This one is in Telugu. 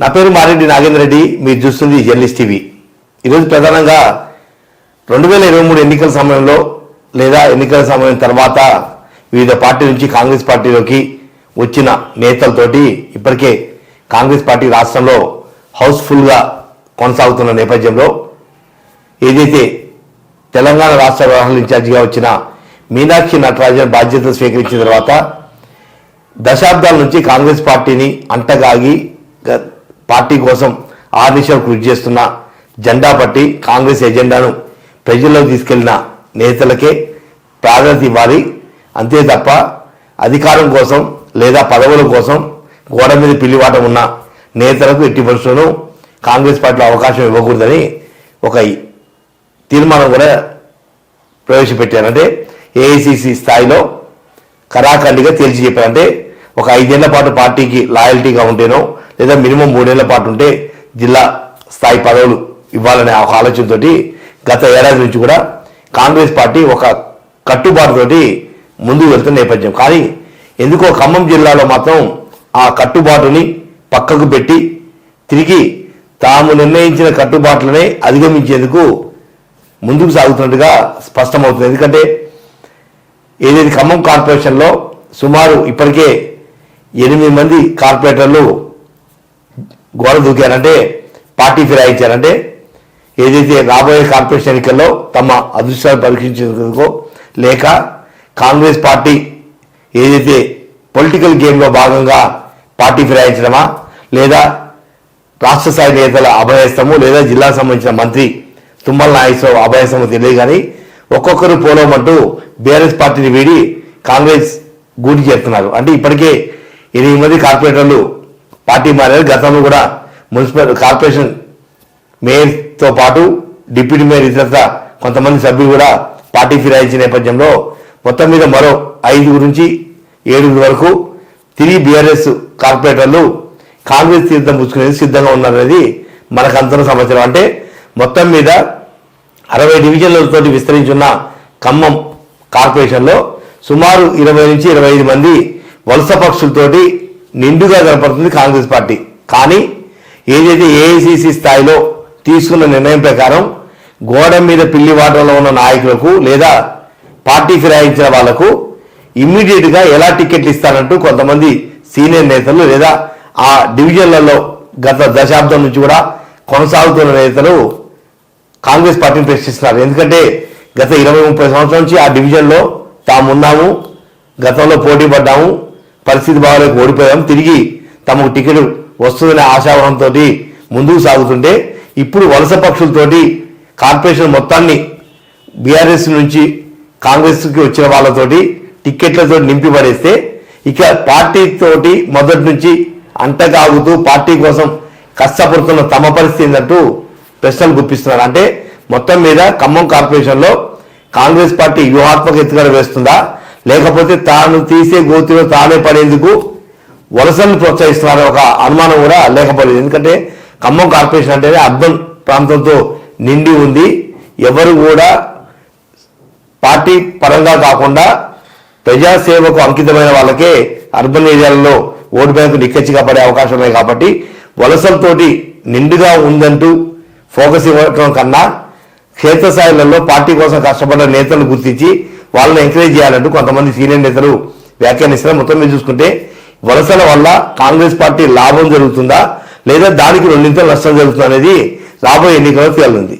నా పేరు మారెడ్డి నాగేంద్ర రెడ్డి మీరు చూస్తుంది జర్నలిస్ట్ టీవీ. ఈరోజు ప్రధానంగా రెండు వేల ఇరవై మూడు ఎన్నికల సమయంలో లేదా ఎన్నికల సమయం తర్వాత వివిధ పార్టీ నుంచి కాంగ్రెస్ పార్టీలోకి వచ్చిన నేతలతోటి ఇప్పటికే కాంగ్రెస్ పార్టీ రాష్ట్రంలో హౌస్ఫుల్గా కొనసాగుతున్న నేపథ్యంలో ఏదైతే తెలంగాణ రాష్ట్ర వ్యవహారాల ఇన్ఛార్జిగా వచ్చిన మీనాక్షి నటరాజన్ బాధ్యతలు స్వీకరించిన తర్వాత దశాబ్దాల నుంచి కాంగ్రెస్ పార్టీని అంటగాగి గ- పార్టీ కోసం ఆర్నిషలు కృషి చేస్తున్న జెండా పట్టి కాంగ్రెస్ ఎజెండాను ప్రజల్లో తీసుకెళ్ళిన నేతలకే ప్రాధాన్యత ఇవ్వాలి. అంతే తప్ప అధికారం కోసం లేదా పదవుల కోసం గోడ మీద పిల్లివాట ఉన్న నేతలకు ఎట్టి పరిస్థితులను కాంగ్రెస్ పార్టీలో అవకాశం ఇవ్వకూడదని ఒక తీర్మానం కూడా ప్రవేశపెట్టారంటే ఏఐసిసి స్థాయిలో కరాఖండిగా తేల్చి చెప్పారంటే ఒక ఐదేళ్ళ పాటు పార్టీకి లాయల్టీగా ఉంటేనో లేదా మినిమం మూడేళ్ళ పాటు ఉంటే జిల్లా స్థాయి పదవులు ఇవ్వాలనే ఒక ఆలోచనతోటి గత ఏడాది నుంచి కూడా కాంగ్రెస్ పార్టీ ఒక కట్టుబాటుతోటి ముందుకు వెళ్తున్న నేపథ్యం. కానీ ఎందుకో ఖమ్మం జిల్లాలో మాత్రం ఆ కట్టుబాటుని పక్కకు పెట్టి తిరిగి తాము నిర్ణయించిన కట్టుబాట్లనే అధిగమించేందుకు ముందుకు సాగుతున్నట్టుగా స్పష్టమవుతుంది. ఎందుకంటే ఏదైతే ఖమ్మం కార్పొరేషన్లో సుమారు ఇప్పటికే ఎనిమిది మంది కార్పొరేటర్లు గోడ దూకారంటే పార్టీ ఫిరాయించారంటే ఏదైతే రాబోయే కార్పొరేషన్ ఎన్నికల్లో తమ అదృష్టాన్ని పరీక్షించేందుకో లేక కాంగ్రెస్ పార్టీ ఏదైతే పొలిటికల్ గేమ్లో భాగంగా పార్టీ ఫిరాయించడమా లేదా రాష్ట్ర స్థాయి నేతల అభయస్తము లేదా జిల్లాకు సంబంధించిన మంత్రి తుమ్మల నాగేశ్వరరావు అభయస్తము తెలియదు కానీ ఒక్కొక్కరు పోలవమంటూ బీఆర్ఎస్ పార్టీని వీడి కాంగ్రెస్ గూటి చేస్తున్నారు. అంటే ఇప్పటికే ఎనిమిది మంది కార్పొరేటర్లు పార్టీ మారారు. గతంలో కూడా మున్సిపల్ కార్పొరేషన్ మేయర్తో పాటు డిప్యూటీ మేయర్ ఇతరత కొంతమంది సభ్యులు కూడా పార్టీ ఫిరాయించిన నేపథ్యంలో మొత్తం మీద మరో ఐదుగురు నుంచి ఏడుగురు వరకు తిరిగి బీఆర్ఎస్ కార్పొరేటర్లు కాంగ్రెస్ తీర్థం పుచ్చుకునేది సిద్ధంగా ఉన్నారనేది మనకు అంతరం సమాచారం. అంటే మొత్తం మీద అరవై డివిజన్లతోటి విస్తరించున్న ఖమ్మం కార్పొరేషన్లో సుమారు ఇరవై నుంచి ఇరవై ఐదు మంది వలస పక్షులతోటి నిండుగా కనపడుతుంది కాంగ్రెస్ పార్టీ. కానీ ఏదైతే ఏఐసిసి స్థాయిలో తీసుకున్న నిర్ణయం ప్రకారం గోడ మీద పిల్లి వాటంలో ఉన్న నాయకులకు లేదా పార్టీ ఫిరాయించిన వాళ్ళకు ఇమ్మీడియట్గా ఎలా టికెట్లు ఇస్తారంటూ కొంతమంది సీనియర్ నేతలు లేదా ఆ డివిజన్లలో గత దశాబ్దం నుంచి కూడా కొనసాగుతున్న నేతలు కాంగ్రెస్ పార్టీని ప్రశ్నిస్తున్నారు. ఎందుకంటే గత ఇరవై ముప్పై సంవత్సరాల నుంచి ఆ డివిజన్లో తామున్నాము గతంలో పోటీ పడ్డాము పరిస్థితి బాగాలేక ఓడిపోయాం. తిరిగి తమకు టికెట్ వస్తుందనే ఆశావహంతో ముందుకు సాగుతుంటే ఇప్పుడు వలస పక్షులతోటి కార్పొరేషన్ మొత్తాన్ని బీఆర్ఎస్ నుంచి కాంగ్రెస్కి వచ్చిన వాళ్ళతోటి టిక్కెట్లతో నింపి పడేస్తే ఇక పార్టీతోటి మొదటి నుంచి అంటగాగుతూ పార్టీ కోసం కష్టపడుతున్న తమ పరిస్థితి ఏంటంటూ ప్రశ్నలు గుప్పిస్తున్నారు. అంటే మొత్తం మీద ఖమ్మం కార్పొరేషన్లో కాంగ్రెస్ పార్టీ వ్యూహాత్మక ఎత్తుగడ వేస్తుందా? లేకపోతే తాను తీసే గోతిలో తానే పడేందుకు వలసలను ప్రోత్సహిస్తున్నారనే ఒక అనుమానం కూడా లేకపోలేదు. ఎందుకంటే ఖమ్మం కార్పొరేషన్ అంటేనే అర్బన్ ప్రాంతంతో నిండి ఉంది. ఎవరు కూడా పార్టీ పరంగా కాకుండా ప్రజాసేవకు అంకితమైన వాళ్ళకే అర్బన్ ఏరియాలలో ఓటు బ్యాంకు నిక్కచ్చిగా పడే అవకాశం ఉన్నాయి కాబట్టి వలసలతోటి నిండుగా ఉందంటూ ఫోకస్ ఇవ్వటం కన్నా క్షేత్రస్థాయిలలో పార్టీ కోసం కష్టపడ్డ నేతలు గుర్తించి వాళ్ళని ఎంకరేజ్ చేయాలంటూ కొంతమంది సీనియర్ నేతలు వ్యాఖ్యానిస్తారు. మొత్తం మీద చూసుకుంటే వలసల వల్ల కాంగ్రెస్ పార్టీ లాభం జరుగుతుందా? లేదా దానికి రెండింతలు నష్టం జరుగుతుందా అనేది రాబోయే ఎన్నికల్లో తేలింది